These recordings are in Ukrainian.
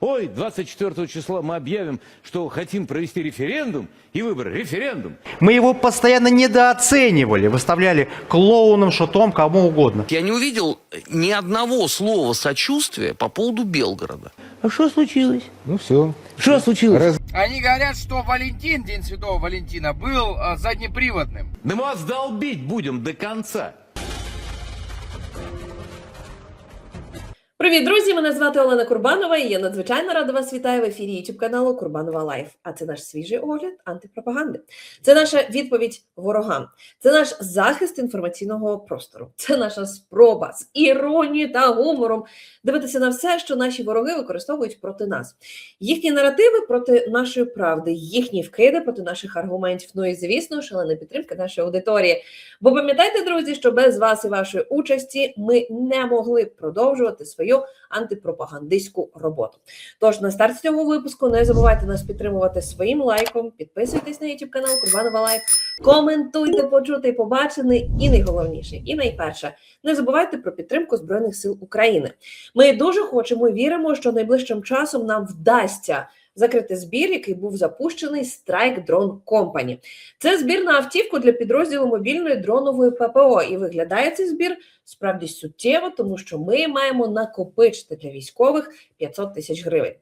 ой, 24 числа мы объявим, что хотим провести референдум и выборы. Референдум. Мы его постоянно недооценивали, выставляли клоуном, шутом, кому угодно. Я не увидел ни одного слова сочувствия по поводу Белгорода. А что случилось? Ну все. Что случилось? Они говорят, что Валентин, День Святого Валентина, был э, заднеприводным. Да мы вас долбить будем до конца. Привіт, друзі! Мене звати Олена Курбанова, і я надзвичайно рада вас вітаю в ефірі youtube каналу Курбанова Лайф. А це наш свіжий огляд антипропаганди. Це наша відповідь ворогам, це наш захист інформаційного простору. Це наша спроба з іронією та гумором дивитися на все, що наші вороги використовують проти нас. Їхні наративи проти нашої правди, їхні вкиди проти наших аргументів. Ну і звісно, шалена підтримка нашої аудиторії. Бо пам'ятайте, друзі, що без вас і вашої участі ми не могли продовжувати свою антипропагандистську роботу. Тож на старт цього випуску не забувайте нас підтримувати своїм лайком, підписуйтесь на YouTube канал Курбанова Лайф, коментуйте, почути побачене, і найголовніше, і найперше, не забувайте про підтримку Збройних сил України. Ми дуже хочемо і віримо, що найближчим часом нам вдасться. Закрити збір, який був запущений Strike Drone Company. Це збір на автівку для підрозділу мобільної дронової ППО. І виглядає цей збір справді суттєво, тому що ми маємо накопичити для військових 500 тисяч гривень.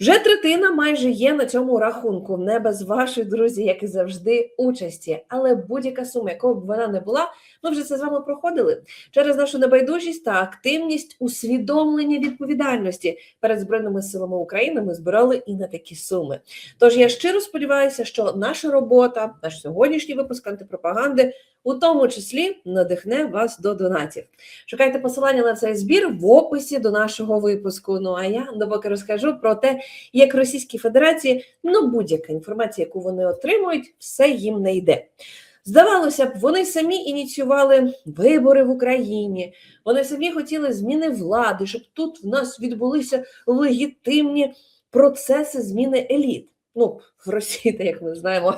Вже третина майже є на цьому рахунку, не без вашої друзі, як і завжди, участі. Але будь-яка сума, якою б вона не була, ми вже це з вами проходили через нашу небайдужість та активність усвідомлення відповідальності перед збройними силами України. Ми збирали і на такі суми. Тож я щиро сподіваюся, що наша робота, наш сьогоднішній випуск антипропаганди, у тому числі надихне вас до донатів. Шукайте посилання на цей збір в описі до нашого випуску. Ну а я допоки розкажу про те, як Російській Федерації ну будь-яка інформація, яку вони отримують, все їм не йде. Здавалося б, вони самі ініціювали вибори в Україні. Вони самі хотіли зміни влади, щоб тут в нас відбулися легітимні процеси зміни еліт. Ну, в Росії, як ми знаємо,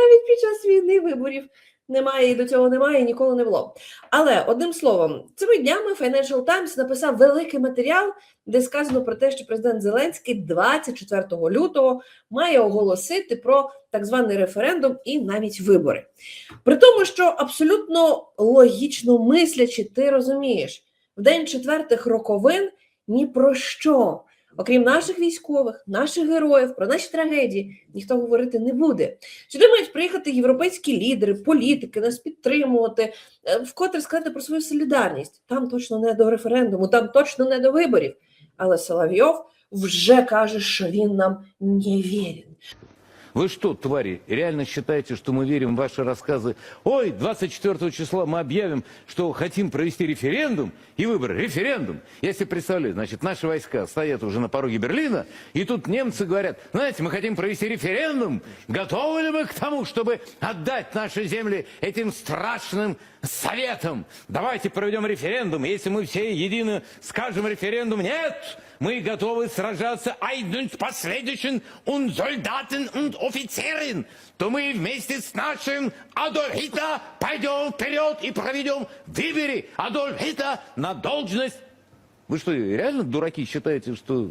навіть під час війни виборів немає і до цього немає, і ніколи не було. Але одним словом, цими днями Financial Times написав великий матеріал, де сказано про те, що президент Зеленський 24 лютого має оголосити про так званий референдум і навіть вибори. При тому, що абсолютно логічно мислячи, ти розумієш, в день четвертих роковин ні про що. Окрім наших військових, наших героїв, про наші трагедії ніхто говорити не буде. Сюди мають приїхати європейські лідери, політики, нас підтримувати, е, вкотре сказати про свою солідарність. Там точно не до референдуму, там точно не до виборів. Але Соловйов вже каже, що він нам не вірить. Вы что, твари, реально считаете, что мы верим в ваши рассказы? Ой, 24 числа мы объявим, что хотим провести референдум и выборы. Референдум. Я себе представляю, значит, наши войска стоят уже на пороге Берлина, и тут немцы говорят, знаете, мы хотим провести референдум. Готовы ли мы к тому, чтобы отдать наши земли этим страшным советам? Давайте проведем референдум. Если мы все едино скажем референдум «нет», мы готовы сражаться einen последующим und Soldaten und Offizieren, то мы вместе с нашим Адольф Гитлер пойдем вперед и проведем выборы Адольф Гитлер на должность. Вы что, реально дураки считаете, что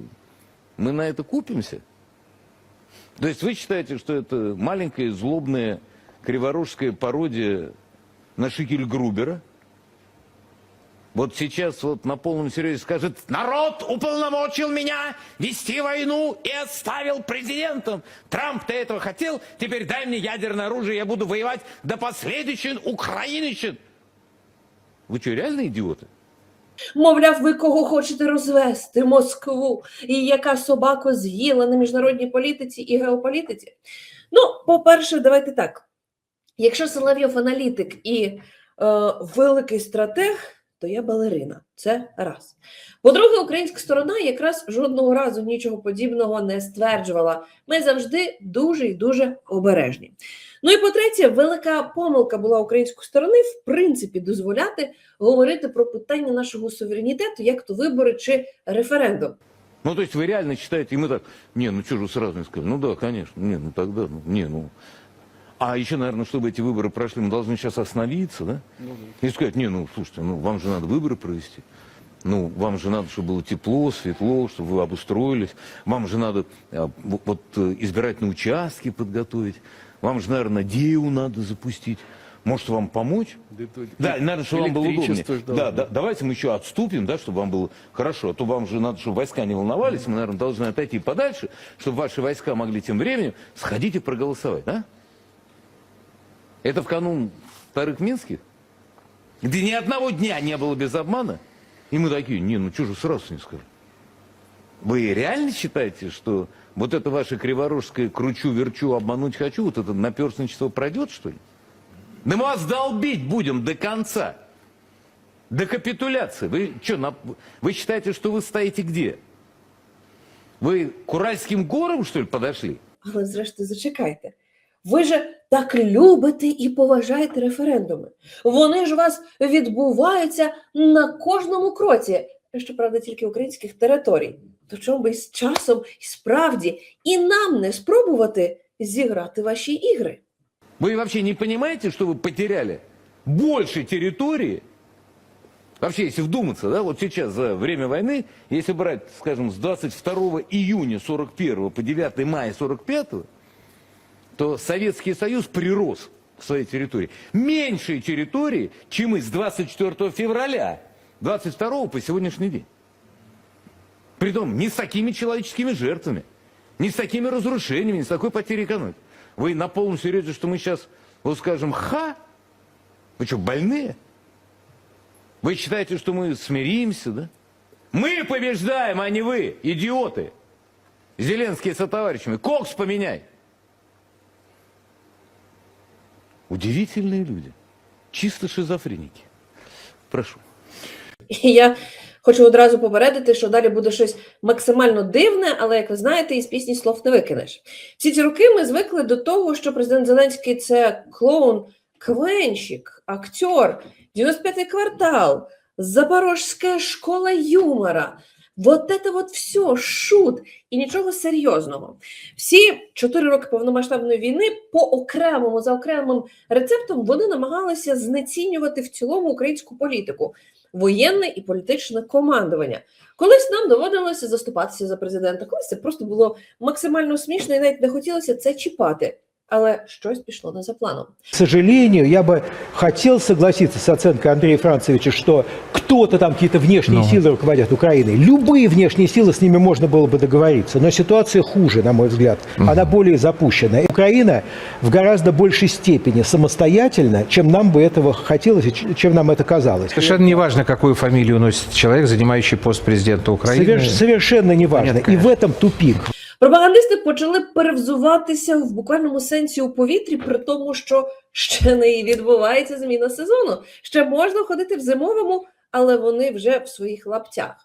мы на это купимся? То есть вы считаете, что это маленькая злобная криворожская пародия на Шикель Грубера? Вот сейчас вот на полном серьезе скажет, народ уполномочил меня вести войну и оставил президентом. Трамп-то этого хотел, теперь дай мне ядерное оружие, я буду воевать до последующих украинщин. Вы что, реально идиоты? Мовляв, ви кого хочете розвести Москву, і яка собаку з'їла на міжнародній політиці і геополітиці? Ну, по-перше, давайте так. Якщо Соловйов аналітик і е, великий стратег, то я балерина. Це раз. По-друге, українська сторона якраз жодного разу нічого подібного не стверджувала. Ми завжди дуже і дуже обережні. Ну і по-третє, велика помилка була української сторони в принципі дозволяти говорити про питання нашого суверенітету, як то вибори чи референдум. Ну, то есть вы реально считаете, и мы так, не, ну что же сразу не сказали, ну да, конечно, не, ну тогда, ну, не, ну. А еще, наверное, чтобы эти выборы прошли, мы должны сейчас остановиться, да? И сказать, не, ну, слушайте, ну, вам же надо выборы провести. Ну, вам же надо, чтобы было тепло, светло, чтобы вы обустроились. Вам же надо а, вот э, избирательные участки подготовить. Вам же, наверное, Дею надо запустить. Может, вам помочь? Да, надо, чтобы вам было удобнее. Да, да, давайте мы еще отступим, да, чтобы вам было хорошо. А то вам же надо, чтобы войска не волновались. Мы, наверное, должны отойти подальше, чтобы ваши войска могли тем временем сходить и проголосовать, да? Это в канун вторых Минских? Где ни одного дня не было без обмана? И мы такие, не, ну что же сразу не скажем? Вы реально считаете, что вот это ваше криворожское кручу-верчу, обмануть хочу, вот это наперстничество пройдет, что ли? Да мы вас долбить будем до конца. До капитуляции. Вы что, на- вы считаете, что вы стоите где? Вы к Уральским горам, что ли, подошли? Але зрештою, зачекайте. Ви же так любите і поважаєте референдуми. Вони ж у вас відбуваються на кожному кроці, щоправда, тільки українських територій. То чому би з часом і справді і нам не спробувати зіграти ваші ігри? Вы вообще не понимаете, что вы потеряли больше территории? Вообще, если вдуматься, да, вот сейчас за время войны, если брать, скажем, с 22 июня 41 по 9 мая 45, то Советский Союз прирос к своей территории. Меньшей территории, чем и с 24 февраля 22 по сегодняшний день. Притом не с такими человеческими жертвами, не с такими разрушениями, не с такой потерей экономики. Вы на полном серьезе, что мы сейчас, вот скажем, ха? Вы что, больные? Вы считаете, что мы смиримся, да? Мы побеждаем, а не вы, идиоты. Зеленский со товарищами. Кокс поменяй. Удивительные люди. Чисто шизофреники. Прошу. Я хочу одразу попередити, що далі буде щось максимально дивне, але як ви знаєте, із пісні слов не викинеш. Всі ці роки ми звикли до того, що президент Зеленський це клоун, квенщик, актер, 95-й квартал, Запорожська школа юмора. Вот это вот все, шут і нічого серйозного. Всі чотири роки повномасштабної війни по окремому за окремим рецептом вони намагалися знецінювати в цілому українську політику воєнне і політичне командування. Колись нам доводилося заступатися за президента, колись це просто було максимально смішно і навіть не хотілося це чіпати. Але щось пішло не за планом. К сожалению, я бы хотел согласиться с оценкой Андрея Францевича, что кто-то там, какие-то внешние силы руководят Украиной. Любые внешние силы, с ними можно было бы договориться. Но ситуация хуже, на мой взгляд. Она более запущенная. Украина в гораздо большей степени самостоятельна, чем нам бы этого хотелось и чем нам это казалось. Совершенно неважно, какую фамилию носит человек, занимающий пост президента Украины. Соверш- совершенно неважно. Понятно, И в этом тупик. Пропагандисти почали перевзуватися в буквальному сенсі у повітрі, при тому, що ще не відбувається зміна сезону. Ще можна ходити в зимовому, але вони вже в своїх лаптях.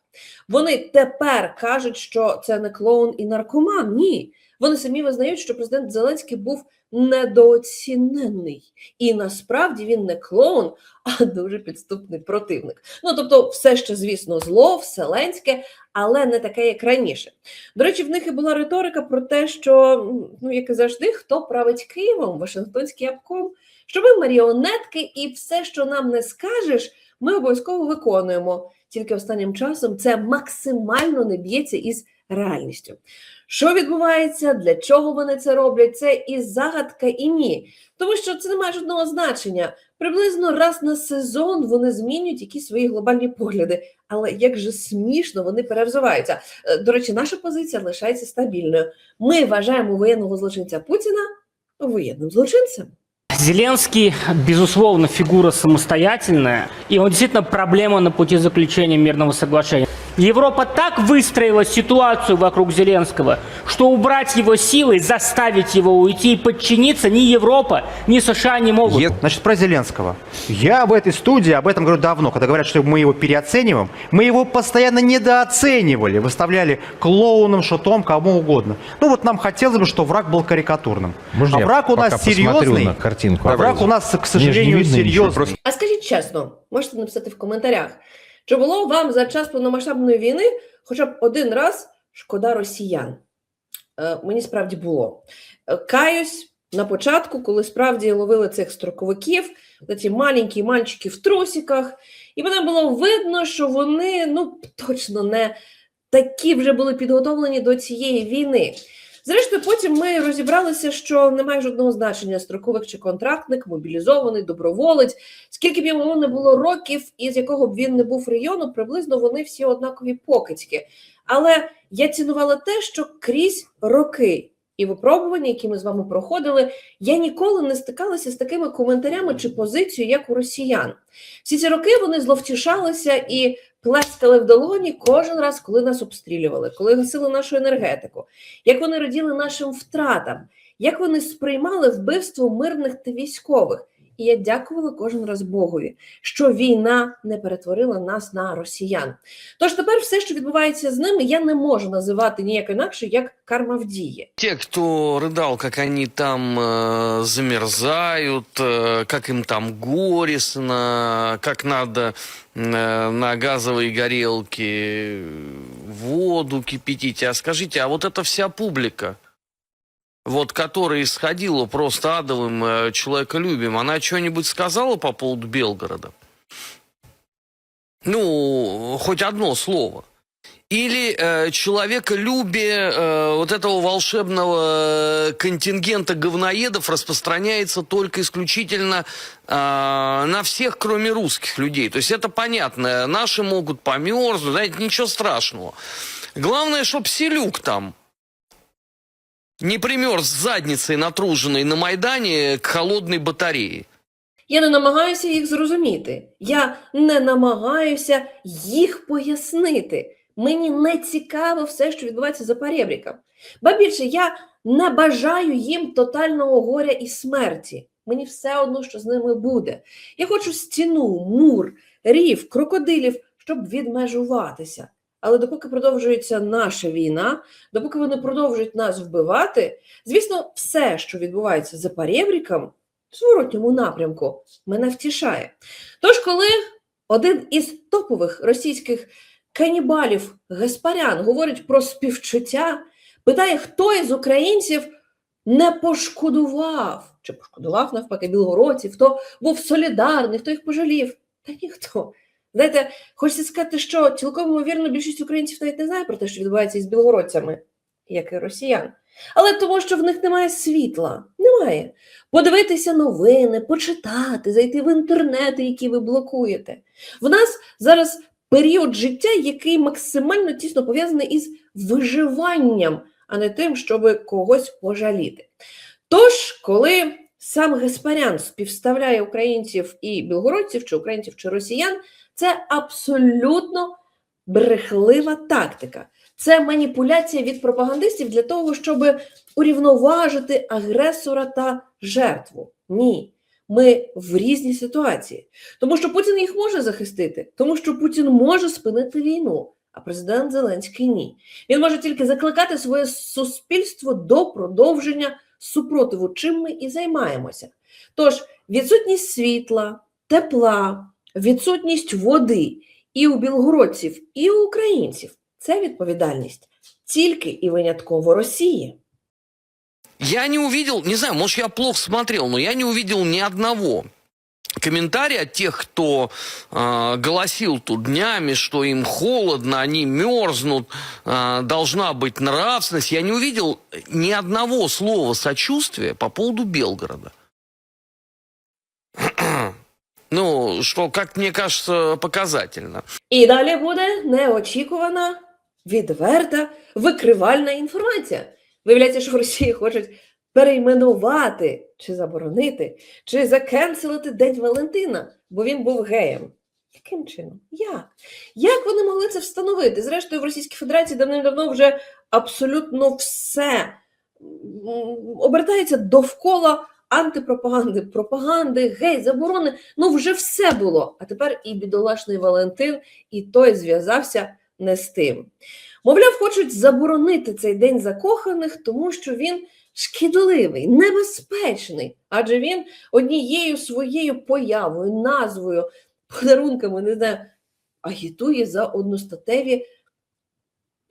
Вони тепер кажуть, що це не клоун і наркоман. Ні. Вони самі визнають, що президент Зеленський був недооцінений. І насправді він не клоун, а дуже підступний противник. Ну тобто, все ще, звісно, зло, вселенське, але не таке, як раніше. До речі, в них і була риторика про те, що ну як і завжди, хто править Києвом, Вашингтонський обком, що ми маріонетки, і все, що нам не скажеш, ми обов'язково виконуємо. Тільки останнім часом це максимально не б'ється із реальністю. Що відбувається, для чого вони це роблять? Це і загадка, і ні. Тому що це не має жодного значення. Приблизно раз на сезон вони змінюють якісь свої глобальні погляди. Але як же смішно вони перевзуваються. Е, До речі, наша позиція лишається стабільною. Ми вважаємо воєнного злочинця Путіна воєнним злочинцем. Зеленский, безусловно, фигура самостоятельная, и он действительно проблема на пути заключения мирного соглашения. Европа так выстроила ситуацию вокруг Зеленского, что убрать его силой, заставить его уйти и подчиниться ни Европа, ни США не могут. Значит, про Зеленского. Я в этой студии об этом говорю давно, когда говорят, что мы его переоцениваем. Мы его постоянно недооценивали, выставляли клоуном, шутом, кому угодно. Ну вот нам хотелось бы, чтобы враг был карикатурным. Можно а враг у нас серьезный. на картинку? А враг у нас, к сожалению, серьезный. просто А скажіть чесно, можете написати в коментарях, чи було вам за час повномасштабної війни хоча б один раз шкода росіян? Е, мені справді було. Е, Каюсь на початку, коли справді ловили цих строковиків, ці маленькі мальчики в трусиках, І мене було видно, що вони ну точно не такі вже були підготовлені до цієї війни. Зрештою, потім ми розібралися, що немає жодного значення строковик чи контрактник, мобілізований, доброволець. Скільки б йому не було років, і з якого б він не був району, приблизно вони всі однакові покидьки. Але я цінувала те, що крізь роки і випробування, які ми з вами проходили, я ніколи не стикалася з такими коментарями чи позицією, як у росіян. Всі ці роки вони зловтішалися і плескали в долоні кожен раз, коли нас обстрілювали, коли гасили нашу енергетику, як вони раділи нашим втратам, як вони сприймали вбивство мирних та військових. І я дякувала кожен раз Богові, що війна не перетворила нас на росіян. Тож тепер все, що відбувається з ними, я не можу називати ніяк інакше, як карма в дії. Те, кто рыдал, как они там э, замерзают, э, как им там горестно, как надо э, на газовой горелке воду кипятить. А скажите, а вот эта вся публика, Вот которая исходила просто адовым э, человеколюбием, она что-нибудь сказала по поводу Белгорода? Ну, хоть одно слово. Или э, человеколюбие э, вот этого волшебного э, контингента говноедов распространяется только исключительно э, на всех, кроме русских людей. То есть это понятно. Наши могут померзнуть, знаете, ничего страшного. Главное, чтоб Селюк там не примерз задницей натруженной на Майдане к холодной батарее. Я не намагаюся їх зрозуміти. Я не намагаюся їх пояснити. Мені не цікаво все, що відбувається за перебріком. Ба більше я не бажаю їм тотального горя і смерті. Мені все одно, що з ними буде. Я хочу стіну, мур, рів, крокодилів, щоб відмежуватися. Але допоки продовжується наша війна, допоки вони продовжують нас вбивати, звісно, все, що відбувається за перебріком, в зворотньому напрямку, мене втішає. Тож, коли один із топових російських канібалів Гаспарян говорить про співчуття, питає, хто із українців не пошкодував, чи пошкодував навпаки білгородців, хто був солідарний, хто їх пожалів. Та ніхто. Знаєте, хочеться сказати, що цілком ймовірно більшість українців навіть не знає про те, що відбувається із білгородцями, як і росіян. Але тому, що в них немає світла, немає. Подивитися новини, почитати, зайти в інтернети, які ви блокуєте. В нас зараз період життя, який максимально тісно пов'язаний із виживанням, а не тим, щоб когось пожаліти. Тож, коли сам Гаспарян співставляє українців і білгородців, чи українців, чи росіян, це абсолютно брехлива тактика. Це маніпуляція від пропагандистів для того, щоб урівноважити агресора та жертву. Ні. Ми в різні ситуації. Тому що Путін їх може захистити, тому що Путін може спинити війну, а президент Зеленський ні. Він може тільки закликати своє суспільство до продовження супротиву, чим ми і займаємося. Тож відсутність світла, тепла, відсутність води і у білгородців, і у українців це відповідальність тільки і винятково Росії. Я не увидел, не знаю, может, я плохо смотрел, но я не увидел ни одного комментария от тех, кто э, голосил тут днями, что им холодно, они мерзнут, э, должна быть нравственность. Я не увидел ни одного слова сочувствия по поводу Белгорода. Ну, что, как мне кажется, показательно. І далі буде неочікувана, відверта, викривальна інформація. Виявляється, що в Росії хочуть перейменувати чи заборонити, чи закенселити День Валентина, бо він був геєм. Яким чином? Як? Як вони могли це встановити? Зрештою, в Російській Федерації давним-давно вже абсолютно все обертається довкола антипропаганди, пропаганди, гей, заборони. Ну вже все було. А тепер і бідолашний Валентин, і той зв'язався не з тим. Мовляв, хочуть заборонити цей день закоханих, тому що він шкідливий, небезпечний, адже він однією своєю появою, назвою, подарунками, не знаю, агітує за одностатеві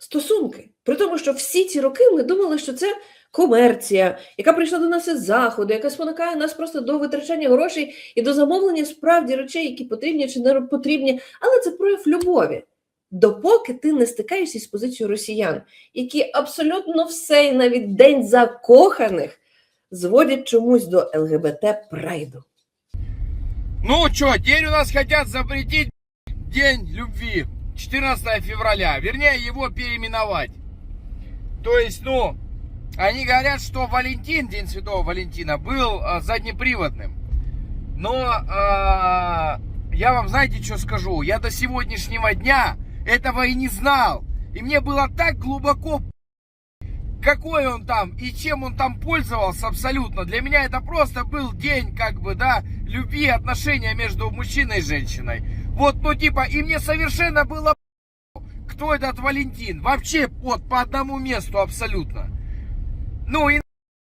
стосунки. При тому, що всі ці роки ми думали, що це комерція, яка прийшла до нас із заходу, яка спонукає нас просто до витрачання грошей і до замовлення справді речей, які потрібні чи не потрібні, але це прояв любові. Допоки ти не стикаєшся з позицією росіян, які абсолютно все, і навіть день закоханих, зводять чомусь до ЛГБТ прайду. Ну что, теперь у нас хотят запретить День любви. 14 февраля. Вернее, его переименовать. То есть, ну, они говорят, что Валентин, День Святого Валентина, был а, заднеприводным. Но а, я вам знаете, что скажу? Я до сегодняшнего дня этого и не знал. И мне было так глубоко какой он там и чем он там пользовался абсолютно. Для меня это просто был день, как бы, да, любви, отношения между мужчиной и женщиной. Вот, ну, типа, и мне совершенно было кто этот Валентин. Вообще, вот, по одному месту абсолютно. Ну, и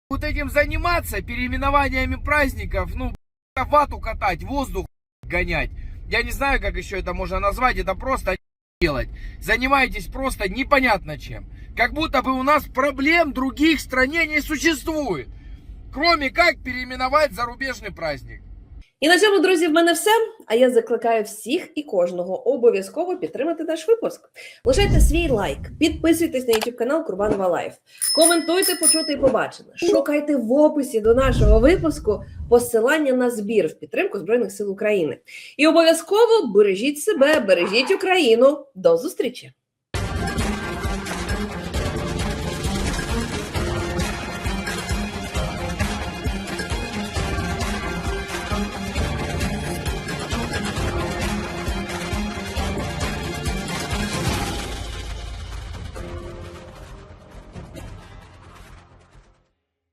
вот этим заниматься, переименованиями праздников, ну, вату катать, воздух гонять. Я не знаю, как еще это можно назвать, это просто делать. Занимаетесь просто непонятно чем. Как будто бы у нас проблем других в стране не существует. Кроме как переименовать зарубежный праздник. І на цьому, друзі, в мене все. А я закликаю всіх і кожного обов'язково підтримати наш випуск. Лишайте свій лайк, підписуйтесь на YouTube канал Курбанова Лайф, коментуйте, почути і побачене. Шукайте в описі до нашого випуску посилання на збір в підтримку Збройних сил України. І обов'язково бережіть себе, бережіть Україну. До зустрічі!